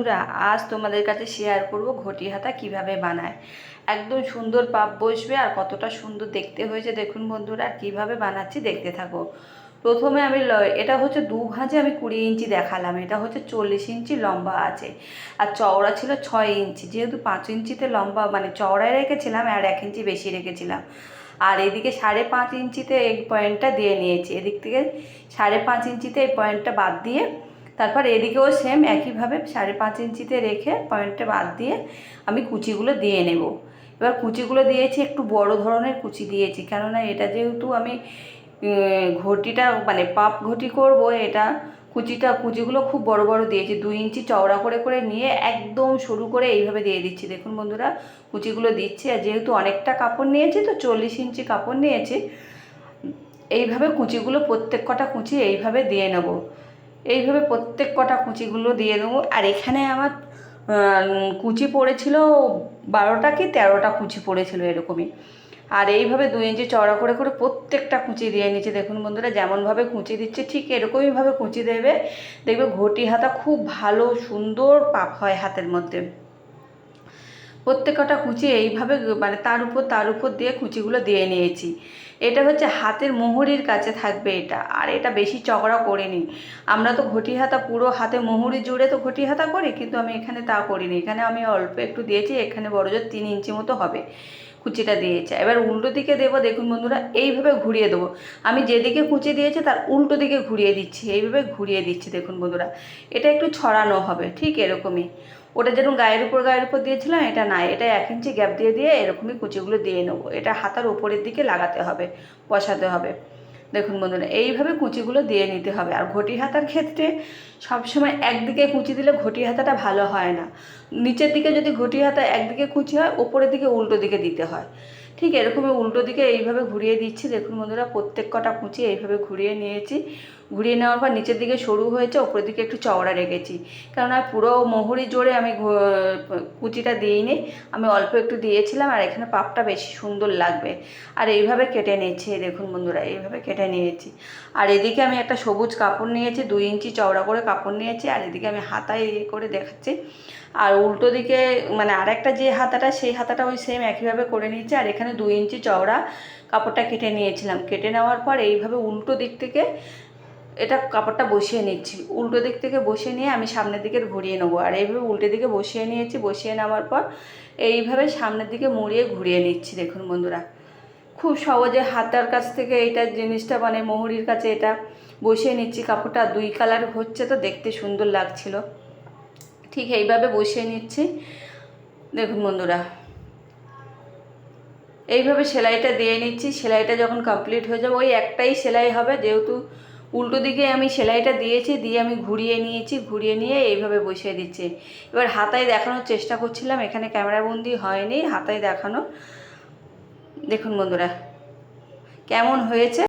বন্ধুরা, আজ তোমাদের কাছে শেয়ার করব ঘটি হাতা কীভাবে বানায়। একদম সুন্দর পাপ বসবে আর কতটা সুন্দর দেখতে হয়েছে। দেখুন বন্ধুরা আর কীভাবে বানাচ্ছি দেখতে থাকো। প্রথমে আমি এটা হচ্ছে দু ভাঁজে আমি কুড়ি ইঞ্চি দেখালাম। এটা হচ্ছে চল্লিশ ইঞ্চি লম্বা আছে। আর চওড়া ছিল ছয় ইঞ্চি। যেহেতু পাঁচ ইঞ্চিতে লম্বা মানে চওড়ায় রেখেছিলাম আর এক ইঞ্চি বেশি রেখেছিলাম। আর এদিকে সাড়ে পাঁচ ইঞ্চিতে এই পয়েন্টটা দিয়ে নিয়েছি। এদিক থেকে সাড়ে পাঁচ ইঞ্চিতে এই পয়েন্টটা বাদ দিয়ে তারপর এদিকেও সেম একইভাবে সাড়ে পাঁচ ইঞ্চিতে রেখে পয়েন্টে বাদ দিয়ে আমি কুচিগুলো দিয়ে নেব। এবার কুচিগুলো দিয়েছি, একটু বড় ধরনের কুচি দিয়েছি। কেননা এটা যেহেতু আমি ঘটিটা মানে পাপ ঘটি করব, এটা কুচিটা, কুচিগুলো খুব বড় বড় দিয়েছি। দুই ইঞ্চি চওড়া করে করে নিয়ে একদম সরু করে এইভাবে দিয়ে দিচ্ছি। দেখুন বন্ধুরা, কুচিগুলো দিচ্ছি। আর যেহেতু অনেকটা কাপড় নিয়েছি, তো চল্লিশ ইঞ্চি কাপড় নিয়েছি। এইভাবে কুচিগুলো প্রত্যেক কটা কুচি এইভাবে দিয়ে নেব। এইভাবে প্রত্যেক কটা কুচিগুলো দিয়ে দেবো। আর এখানে আমার কুচি পড়েছিল বারোটা কি তেরোটা কুচি পড়েছিল এরকমই। আর এইভাবে দুই ইঞ্চি চড়া করে করে প্রত্যেকটা কুচি দিয়ে নিচ্ছে দেখুন বন্ধুরা, যেমনভাবে কুচি দিচ্ছে, ঠিক এরকমইভাবে কুচি দেবে। দেখবে ঘটি হাতা খুব ভালো, সুন্দর পাপ হয় হাতের মধ্যে। প্রত্যেকটা কুচি এইভাবে মানে তার উপর তার উপর দিয়ে কুচিগুলো দিয়ে নিয়েছি। এটা হচ্ছে হাতের মোহরির কাছে থাকবে এটা, আর এটা বেশি চকড়া করিনি। আমরা তো ঘটি হাতা পুরো হাতে মোহরি জুড়ে তো ঘটি হাতা করি, কিন্তু আমি এখানে তা করিনি। এখানে আমি অল্প একটু দিয়েছি, এখানে বড় জোর তিন ইঞ্চি মতো হবে। কুচিটা দিয়েছে। এবার উল্টো দিকে দেবো, দেখুন বন্ধুরা, এইভাবে ঘুরিয়ে দেবো। আমি যেদিকে কুচি দিয়েছে, তার উল্টো দিকে ঘুরিয়ে দিচ্ছি। এইভাবে ঘুরিয়ে দিচ্ছি, দেখুন বন্ধুরা। এটা একটু ছড়ানো হবে, ঠিক এরকমই। ওটা যেরকম গায়ের উপর গায়ের উপর দিয়েছিলাম, এটা নাই। এটা এক ইঞ্চি গ্যাপ দিয়ে দিয়ে এরকমই কুচিগুলো দিয়ে নেব। এটা হাতার উপরের দিকে লাগাতে হবে, বসাতে হবে। দেখুন বন্ধুরা, এইভাবে কুচিগুলো দিয়ে নিতে হবে। আর ঘটি হাতার ক্ষেত্রে সবসময় একদিকে কুচি দিলে ঘটি হাতাটা ভালো হয় না। নিচের দিকে যদি ঘটি হাতা একদিকে কুচি হয়, ওপরের দিকে উল্টো দিকে দিতে হয়। ঠিক এরকমই উল্টো দিকে এইভাবে ঘুরিয়ে দিচ্ছি। দেখুন বন্ধুরা, প্রত্যেক কটা কুচি এইভাবে ঘুরিয়ে নিয়েছি। ঘুরিয়ে নেওয়ার পর নিচের দিকে সরু হয়েছে, ওপরের দিকে একটু চওড়া রেখেছি। কেননা পুরো মোহরি জোরে আমি কুচিটা দিইনি, আমি অল্প একটু দিয়েছিলাম আর এখানে পাপটা বেশি সুন্দর লাগবে। আর এইভাবে কেটে নিয়েছি দেখুন বন্ধুরা, এইভাবে কেটে নিয়েছি। আর এদিকে আমি একটা সবুজ কাপড় নিয়েছি, দুই ইঞ্চি চওড়া করে কাপড় নিয়েছি, আর এদিকে আমি হাতায় ইয়ে করে দেখাচ্ছি। আর উল্টো দিকে মানে আরেকটা যে হাতাটা, সেই হাতাটা ওই সেম একইভাবে করে নিয়েছি, আর এখানে দুই ইঞ্চি চওড়া কাপড়টা কেটে নিয়েছিলাম। কেটে নেওয়ার পর এইভাবে উল্টো দিক থেকে এটা কাপড়টা বসিয়ে নিচ্ছি। উল্টো দিক থেকে বসিয়ে নিয়ে আমি সামনের দিকে ঘুরিয়ে নেব। আর এইভাবে উল্টো দিকে বসিয়ে নিয়েছি, বসিয়ে নেওয়ার পর এইভাবে সামনের দিকে মুড়িয়ে ঘুরিয়ে নিচ্ছি। দেখুন বন্ধুরা, খুব সহজে হাতার কাছ থেকে এইটা জিনিসটা মানে মোহরির কাছে এটা বসিয়ে নিচ্ছি। কাপড়টা দুই কালার হচ্ছে তো, দেখতে সুন্দর লাগছিল। ঠিক এইভাবে বসিয়ে নিচ্ছি। দেখুন বন্ধুরা, এইভাবে সেলাইটা দিয়ে নিচ্ছি। সেলাইটা যখন কমপ্লিট হয়ে যাবে, ওই একটাই সেলাই হবে। যেহেতু উল্টো দিকে আমি সেলাইটা দিয়েছি, দিয়ে আমি ঘুরিয়ে নিয়েছি, ঘুরিয়ে নিয়ে এইভাবে বসিয়ে দিচ্ছি। এবার হাতায় দেখানোর চেষ্টা করছিলাম, এখানে ক্যামেরাবন্দি হয়নি, হাতায় দেখানো। দেখুন বন্ধুরা, কেমন হয়েছে?